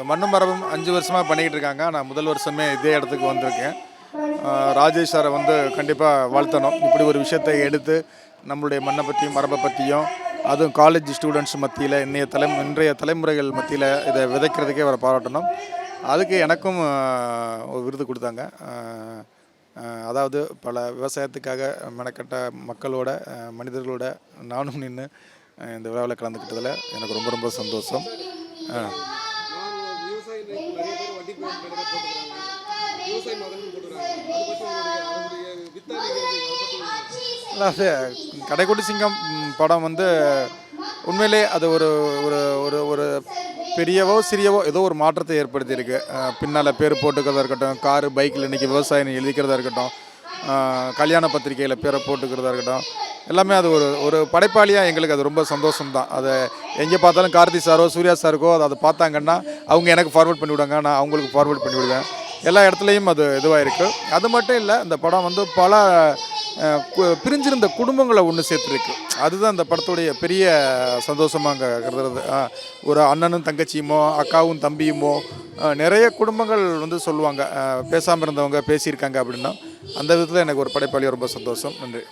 இந்த மண்ணும் மரபும் அஞ்சு வருஷமாக பண்ணிக்கிட்டு இருக்காங்க. நான் முதல் வருஷமே இதே இடத்துக்கு வந்திருக்கேன். ராஜேஷ் சாரை வந்து கண்டிப்பாக வாழ்த்தணும். இப்படி ஒரு விஷயத்தை எடுத்து நம்மளுடைய மண்ணை பற்றியும் மரபை பற்றியும் அதுவும் காலேஜ் ஸ்டூடெண்ட்ஸ் மத்தியில் இன்றைய தலை இன்றைய தலைமுறைகள் மத்தியில் இதை விதைக்கிறதுக்கே அவரை பாராட்டணும். அதுக்கு எனக்கும் ஒரு விருது கொடுத்தாங்க. அதாவது பல விவசாயத்துக்காக மெனக்கட்ட மக்களோட மனிதர்களோட நானும் நின்று இந்த விழாவில் கலந்துக்கிட்டதில் எனக்கு ரொம்ப ரொம்ப சந்தோஷம். அது கடைக்குட்டி சிங்கம் படம் வந்து உண்மையிலே அது ஒரு ஒரு ஒரு ஒரு பெரியவோ சிறியவோ ஏதோ ஒரு மாற்றத்தை ஏற்படுத்தியிருக்கு. பின்னால் பேர் போட்டுக்கிறதா இருக்கட்டும் காரு பைக்கில் இன்றைக்கி விவசாயம் எழுதிக்கிறதா இருக்கட்டும் கல்யாண பத்திரிக்கையில் பேரை போட்டுக்கிறதா இருக்கட்டும் எல்லாமே அது ஒரு ஒரு படைப்பாளியாக எங்களுக்கு அது ரொம்ப சந்தோஷம் தான் அதை எங்கே பார்த்தாலும் கார்த்தி சாரோ சூர்யா சாருக்கோ அதை அதை பார்த்தாங்கன்னா அவங்க எனக்கு ஃபார்வர்ட் பண்ணி விடுவாங்க நான் அவங்களுக்கு ஃபார்வர்ட் பண்ணி விடுவேன். எல்லா இடத்துலையும் அது இதுவாக இருக்குது அது மட்டும் இல்லை இந்த படம் வந்து பல பிரிஞ்சிருந்த குடும்பங்களை ஒன்று சேர்த்துருக்கு. அதுதான் அந்த படத்துடைய பெரிய சந்தோஷமாக அங்கே கருதுறது ஒரு அண்ணனும் தங்கச்சியுமோ அக்காவும் தம்பியுமோ நிறைய குடும்பங்கள் வந்து சொல்லுவாங்க. பேசாமல் இருந்தவங்க பேசியிருக்காங்க அப்படின்னா அந்த விதத்தில் எனக்கு ஒரு படைப்பாளி ரொம்ப சந்தோஷம். நன்றி.